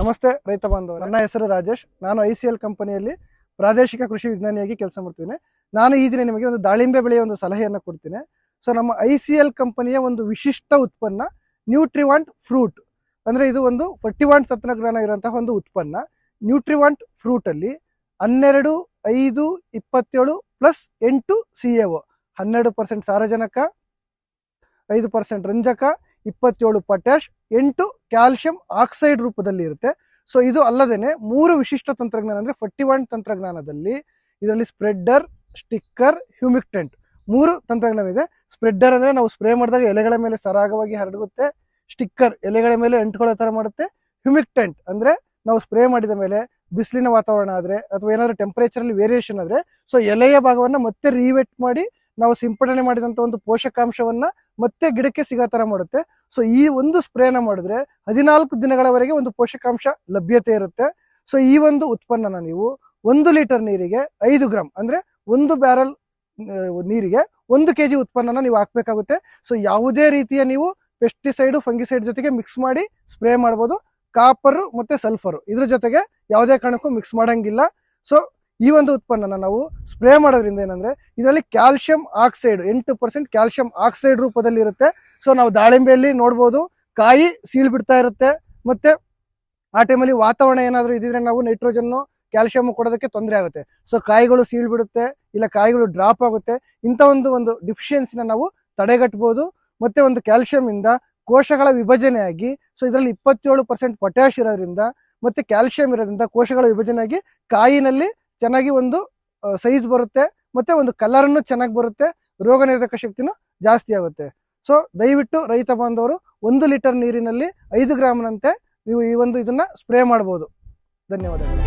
ನಮಸ್ತೆ, ರೈತ ಬಾಂಧವ ನನ್ನ ಹೆಸರು ರಾಜೇಶ್. ನಾನು ಐ ಸಿ ಎಲ್ ಕಂಪನಿಯಲ್ಲಿ ಪ್ರಾದೇಶಿಕ ಕೃಷಿ ವಿಜ್ಞಾನಿಯಾಗಿ ಕೆಲಸ ಮಾಡ್ತೀನಿ ನಾನು ಈ ದಿನ ನಿಮಗೆ ಒಂದು ದಾಳಿಂಬೆ ಬೆಳೆಯ ಒಂದು ಸಲಹೆಯನ್ನು ಕೊಡ್ತೀನಿ. ಸೊ ನಮ್ಮ ಐ ಸಿ ಎಲ್ ಕಂಪನಿಯ ಒಂದು ವಿಶಿಷ್ಟ ಉತ್ಪನ್ನ ನ್ಯೂಟ್ರಿವಾಂಟ್ ಫ್ರೂಟ್ ಅಂದರೆ ಇದು ಒಂದು ಫರ್ಟಿವಾಂಟ್ ತಂತ್ರಜ್ಞಾನ ಇರುವಂತಹ ಒಂದು ಉತ್ಪನ್ನ. ನ್ಯೂಟ್ರಿವಾಂಟ್ ಫ್ರೂಟಲ್ಲಿ ಹನ್ನೆರಡು, ಐದು, ಇಪ್ಪತ್ತೇಳು ಪ್ಲಸ್ ಎಂಟು ಸಿ ಎ ಒ ಹನ್ನೆರಡು ಪರ್ಸೆಂಟ್ ಸಾರಜನಕ, ಐದು ಪರ್ಸೆಂಟ್ ರಂಜಕ, ಇಪ್ಪತ್ತೇಳು ಪೊಟ್ಯಾಶ್ ಎಂಟು ಕ್ಯಾಲ್ಸಿಯಂ ಆಕ್ಸೈಡ್ ರೂಪದಲ್ಲಿ ಇರುತ್ತೆ. ಸೊ ಇದು ಅಲ್ಲದೇನೆ ಮೂರು ವಿಶಿಷ್ಟ ತಂತ್ರಜ್ಞಾನ ಅಂದ್ರೆ ಫರ್ಟಿ ಒನ್ ತಂತ್ರಜ್ಞಾನದಲ್ಲಿ ಇದರಲ್ಲಿ ಸ್ಪ್ರೆಡ್ಡರ್ ಸ್ಟಿಕ್ಕರ್ ಹ್ಯೂಮಿಕ್ಟೆಂಟ್ ಮೂರು ತಂತ್ರಜ್ಞಾನ ಇದೆ ಸ್ಪ್ರೆಡ್ಡರ್ ಅಂದ್ರೆ ನಾವು ಸ್ಪ್ರೇ ಮಾಡಿದಾಗ ಎಲೆಗಳ ಮೇಲೆ ಸರಾಗವಾಗಿ ಹರಡುತ್ತೆ ಸ್ಟಿಕ್ಕರ್ ಎಲೆಗಳ ಮೇಲೆ ಅಂಟ್ಕೊಳ್ಳೋ ತರ ಮಾಡುತ್ತೆ. ಹ್ಯೂಮಿಕ್ಟೆಂಟ್ ಅಂದ್ರೆ ನಾವು ಸ್ಪ್ರೇ ಮಾಡಿದ ಮೇಲೆ ಬಿಸಿಲಿನ ವಾತಾವರಣ ಆದ್ರೆ ಅಥವಾ ಏನಾದರೂ ಟೆಂಪರೇಚರ್ ಅಲ್ಲಿ ವೇರಿಯೇಷನ್ ಆದ್ರೆ ಸೊ ಎಲೆಯ ಭಾಗವನ್ನ ಮತ್ತೆ ರೀವೆಟ್ ಮಾಡಿ ನಾವು ಸಿಂಪಡಣೆ ಮಾಡಿದಂತ ಒಂದು ಪೋಷಕಾಂಶವನ್ನ ಮತ್ತೆ ಗಿಡಕ್ಕೆ ಸಿಗೋ ಥರ ಮಾಡುತ್ತೆ. ಸೊ ಈ ಒಂದು ಸ್ಪ್ರೇನ ಮಾಡಿದ್ರೆ ಹದಿನಾಲ್ಕು ದಿನಗಳವರೆಗೆ ಒಂದು ಪೋಷಕಾಂಶ ಲಭ್ಯತೆ ಇರುತ್ತೆ. ಸೊ ಈ ಒಂದು ಉತ್ಪನ್ನನ ನೀವು ಒಂದು ಲೀಟರ್ ನೀರಿಗೆ ಐದು ಗ್ರಾಮ್ ಅಂದ್ರೆ ಒಂದು ಬ್ಯಾರಲ್ ನೀರಿಗೆ ಒಂದು ಕೆಜಿ ಉತ್ಪನ್ನನ ನೀವು ಹಾಕ್ಬೇಕಾಗುತ್ತೆ. ಸೊ ಯಾವುದೇ ರೀತಿಯ ನೀವು ಪೆಸ್ಟಿಸೈಡು ಫಂಗಿಸೈಡ್ ಜೊತೆಗೆ ಮಿಕ್ಸ್ ಮಾಡಿ ಸ್ಪ್ರೇ ಮಾಡ್ಬೋದು. ಕಾಪರ್ ಮತ್ತೆ ಸಲ್ಫರ್ ಇದ್ರ ಜೊತೆಗೆ ಯಾವುದೇ ಕಾರಣಕ್ಕೂ ಮಿಕ್ಸ್ ಮಾಡಂಗಿಲ್ಲ. ಸೊ ಈ ಒಂದು ಉತ್ಪನ್ನನ ನಾವು ಸ್ಪ್ರೇ ಮಾಡೋದ್ರಿಂದ ಏನಂದ್ರೆ ಇದರಲ್ಲಿ ಕ್ಯಾಲ್ಸಿಯಂ ಆಕ್ಸೈಡ್, ಎಂಟು ಪರ್ಸೆಂಟ್ ಕ್ಯಾಲ್ಸಿಯಂ ಆಕ್ಸೈಡ್ ರೂಪದಲ್ಲಿ ಇರುತ್ತೆ. ಸೊ ನಾವು ದಾಳಿಂಬೆಯಲ್ಲಿ ನೋಡ್ಬೋದು, ಕಾಯಿ ಸೀಳ್ ಬಿಡ್ತಾ ಇರುತ್ತೆ. ಮತ್ತೆ ಆ ಟೈಮಲ್ಲಿ ವಾತಾವರಣ ಏನಾದರೂ ಇದ್ರೆ ನಾವು ನೈಟ್ರೋಜನ್ ಕ್ಯಾಲ್ಸಿಯಂ ಕೊಡೋದಕ್ಕೆ ತೊಂದರೆ ಆಗುತ್ತೆ. ಸೊ ಕಾಯಿಗಳು ಸೀಳ್ ಬಿಡುತ್ತೆ, ಇಲ್ಲ ಕಾಯಿಗಳು ಡ್ರಾಪ್ ಆಗುತ್ತೆ. ಇಂಥ ಒಂದು ಒಂದು ಡಿಫಿಷಿಯನ್ಸಿನ ನಾವು ತಡೆಗಟ್ಟಬಹುದು ಮತ್ತೆ ಒಂದು ಕ್ಯಾಲ್ಸಿಯಂ ಇಂದ ಕೋಶಗಳ ವಿಭಜನೆಯಾಗಿ, ಸೊ ಇದರಲ್ಲಿ ಇಪ್ಪತ್ತೇಳು ಪರ್ಸೆಂಟ್ ಪೊಟ್ಯಾಶ್ ಇರೋದ್ರಿಂದ, ಮತ್ತೆ ಕ್ಯಾಲ್ಸಿಯಂ ಇರೋದ್ರಿಂದ ಕೋಶಗಳ ವಿಭಜನೆಯಾಗಿ ಕಾಯಿನಲ್ಲಿ ಚೆನ್ನಾಗಿ ಒಂದು ಸೈಜ್ ಬರುತ್ತೆ ಮತ್ತೆ ಒಂದು ಕಲರ್ನು ಚೆನ್ನಾಗಿ ಬರುತ್ತೆ, ರೋಗ ನಿರೋಧಕ ಶಕ್ತಿನೂ ಜಾಸ್ತಿ ಆಗುತ್ತೆ. ಸೊ ದಯವಿಟ್ಟು ರೈತ ಬಾಂಧವರು ಒಂದು ಲೀಟರ್ ನೀರಿನಲ್ಲಿ ಐದು ಗ್ರಾಮ್ನಂತೆ ನೀವು ಈ ಒಂದು ಇದನ್ನ ಸ್ಪ್ರೇ ಮಾಡ್ಬೋದು. ಧನ್ಯವಾದಗಳು.